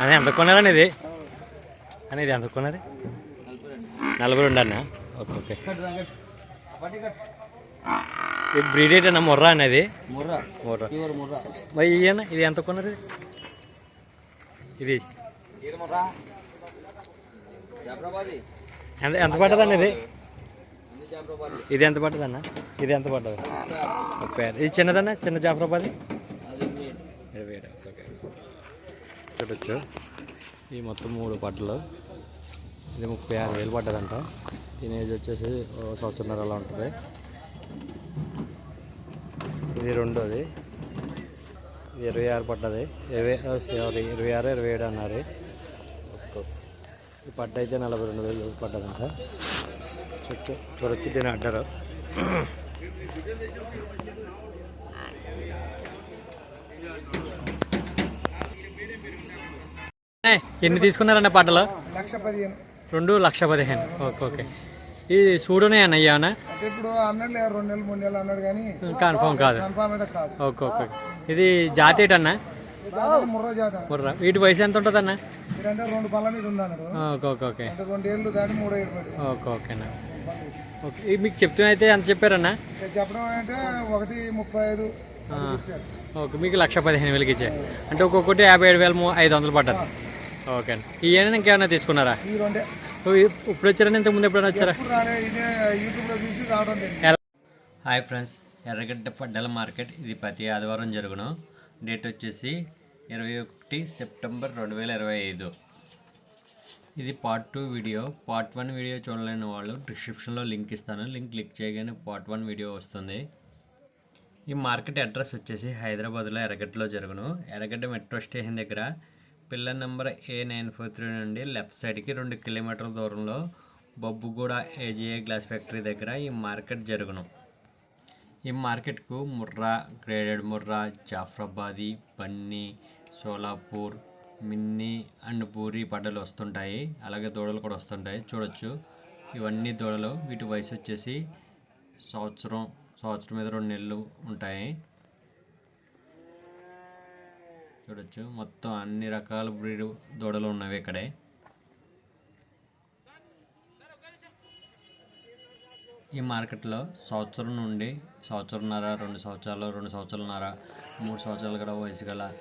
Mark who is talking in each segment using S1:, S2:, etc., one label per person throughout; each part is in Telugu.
S1: అని ఎంత కొన్నారని ఇది అని ఇది ఎంత కొన్నది నలభై రెండు అన్న ఓకే ఓకే. ఈ బ్రీడ్ ఏంటన్నా మొర్రా అనేది
S2: ముర్రా.
S1: మొర్రా. మరి ఇయ్యన్న ఇది ఎంత కొన్నది ఇది?
S2: ఇది
S1: ఎంత ఎంత పడ్డదన్న ఇది? ఇది ఎంత పడ్డదన్న ఇది ఎంత పడ్డది? ఇది చిన్నదన్న? చిన్న జాఫరాబాద్
S2: అది మీ
S1: ఇరవై ఏడు ఓకే చూడొచ్చు ఈ మొత్తం మూడు పడ్డలు ఇది ముప్పై ఆరు వేలు పడ్డదంట. దీని ఏజ్ వచ్చేసి సంవత్సరంన్నర అలా ఉంటుంది. ఇది రెండోది. ఇది ఇరవై ఆరు పడ్డది. ఇరవై సారీ ఇరవై ఆరు ఇరవై ఏడు అన్నారు. ఈ పడ్డ అయితే నలభై రెండు వేలు పడ్డదంట. చుట్టూ చూడొచ్చు దీని అడ్డరు ఏయ్, ఎన్ని తీసుకున్నారన్న పాటలు?
S3: లక్ష పదిహేను.
S1: రెండు లక్ష పదిహేను. Okay okay. ఇది చూడునే అన్న అయ్యానా
S3: అంటే ఇప్పుడు అన్నాడు రెండు నెలలు మూడు నెలలు అన్నాడు కానీ
S1: కన్ఫర్మ్ కాదు.
S3: కన్ఫామ్ కాదు.
S1: Okay okay. ఇది జాతి ఏంటన్నా?
S3: ముర్ర
S1: వీటి వయసు ఎంత ఉంటుందన్న?
S3: మీరంటే రెండు పళ్ళ మీద
S1: ఓకే ఓకే ఓకే.
S3: రెండు ఏళ్ళు దాటి మూడు ఏళ్ళు పడి.
S1: ఓకే ఓకేనా. ఓకే మీకు చెప్తున్నా అయితే ఎంత చెప్పారన్నా?
S3: చెప్పడం అంటే ఒకటి ముప్పై ఐదు.
S1: ఓకే మీకు లక్ష పదిహేను వేలకి ఇచ్చే. అంటే ఒక్కొక్కటి యాభై ఏడు వేల ఐదు వందలు పడ్డది. ఓకే అండి. ఇవన్నీ ఇంకేమైనా తీసుకున్నారా? ఇప్పుడు వచ్చారని ఇంతకు ముందు ఎప్పుడైనా వచ్చారా? హాయ్ ఫ్రెండ్స్ ఎర్రగడ్డ పడ్డల మార్కెట్. ఇది ప్రతి ఆదివారం జరుగును. డేట్ వచ్చేసి ఇరవై ఒకటి సెప్టెంబర్ రెండు వేల ఇరవై ఐదు. ఇది part two video part one video చూడలేని వాళ్ళు డిస్క్రిప్షన్లో లింక్ ఇస్తాను. లింక్ క్లిక్ చేయగానే పార్ట్ వన్ వీడియో వస్తుంది. ఈ మార్కెట్ అడ్రస్ వచ్చేసి హైదరాబాద్లో ఎరగడ్డలో జరుగును. ఎర్రగడ్డ మెట్రో స్టేషన్ దగ్గర pillar number A nine four three నుండి లెఫ్ట్ సైడ్కి రెండు కిలోమీటర్ల దూరంలో బొబ్బుగూడ ఏజీఏ గ్లాస్ ఫ్యాక్టరీ దగ్గర ఈ మార్కెట్ జరుగును. ఈ మార్కెట్కు ముర్రా గ్రేడెడ్ ముర్రా జాఫ్రాబాదీ బన్నీ సోలాపూర్ మిన్ని అండ్ పూరి పడ్డలు వస్తుంటాయి. అలాగే దూడలు కూడా వస్తుంటాయి. చూడొచ్చు. ఇవన్నీ దూడలు వీటి వయసు వచ్చేసి సంవత్సరం సంవత్సరం మీద రెండు నెలలు ఉంటాయి. చూడొచ్చు. మొత్తం అన్ని రకాల బ్రీడ్ దూడలు ఉన్నవి ఇక్కడే. ఈ మార్కెట్లో సంవత్సరం నుండి సంవత్సరంన్నర రెండు సంవత్సరాలు రెండు సంవత్సరాలన్నర మూడు సంవత్సరాలు కూడా వయసు గల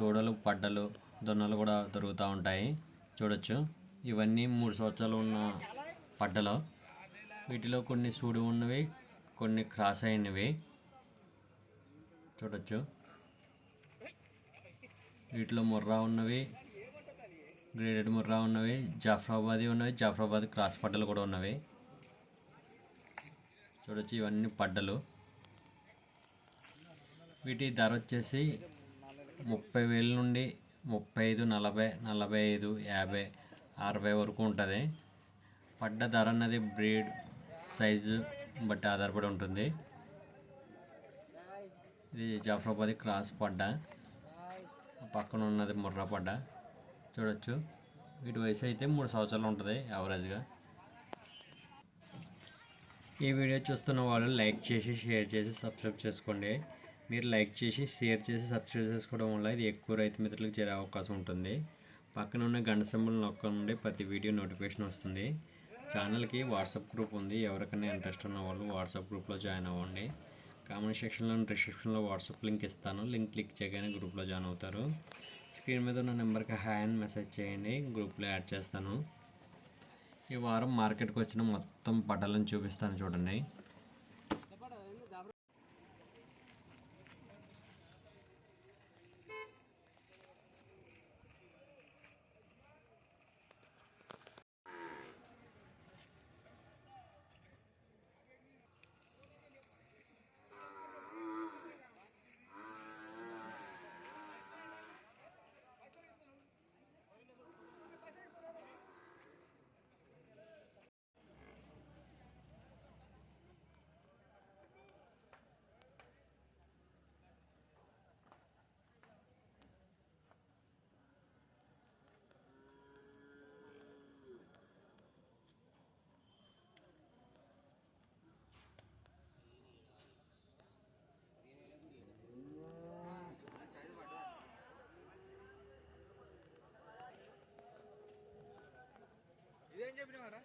S1: దూడలు పడ్డలు దొన్నలు కూడా దొరుకుతూ ఉంటాయి. చూడొచ్చు. ఇవన్నీ మూడు సంవత్సరాలు ఉన్న పడ్డలు. వీటిలో కొన్ని సూడి ఉన్నవి కొన్ని క్రాస్ అయినవి. చూడొచ్చు. వీటిలో ముర్రా ఉన్నవి గ్రేడెడ్ ముర్రా ఉన్నవి జాఫ్రాబాదీ ఉన్నవి జాఫ్రాబాద్ క్రాస్ పడ్డలు కూడా ఉన్నవి. చూడొచ్చు ఇవన్నీ పడ్డలు. వీటి ధర వచ్చేసి ముప్పై వేల నుండి ముప్పై ఐదు నలభై నలభై ఐదు యాభై అరవై వరకు ఉంటుంది. పడ్డ ధర అన్నది బ్రీడ్ సైజు బట్టి ఆధారపడి ఉంటుంది. ఇది జాఫరాబాద్ క్రాస్ పడ్డ. పక్కన ఉన్నది ముర్రా పడ్డ. చూడొచ్చు. వీటి వయసు అయితే మూడు సంవత్సరాలు ఉంటుంది యావరేజ్గా ఈ వీడియో చూస్తున్న వాళ్ళు లైక్ చేసి షేర్ చేసి సబ్స్క్రైబ్ చేసుకోండి. మీరు లైక్ చేసి షేర్ చేసి సబ్స్క్రైబ్ చేసుకోవడం వల్ల ఇది ఎక్కువ రైతు మిత్రులకు చేరే అవకాశం ఉంటుంది. పక్కన ఉన్న గంట సింబల్ నొక్కండి. ప్రతి వీడియో నోటిఫికేషన్ వస్తుంది. ఛానల్కి వాట్సాప్ గ్రూప్ ఉంది. ఎవరికైనా ఇంట్రెస్ట్ ఉన్న వాళ్ళు వాట్సాప్ గ్రూప్లో జాయిన్ అవ్వండి. కామెంట్ సెక్షన్లో డిస్క్రిప్షన్లో వాట్సాప్ లింక్ ఇస్తాను. లింక్ క్లిక్ చేయగానే గ్రూప్లో జాయిన్ అవుతారు. స్క్రీన్ మీద ఉన్న నెంబర్కి హాయ్ అని మెసేజ్ చేయండి. గ్రూప్లో యాడ్ చేస్తాను. ఈ వారం మార్కెట్కి వచ్చిన మొత్తం పటాలను చూపిస్తాను చూడండి.
S3: അഞ്ച് മിനിറ്റ് വേണേ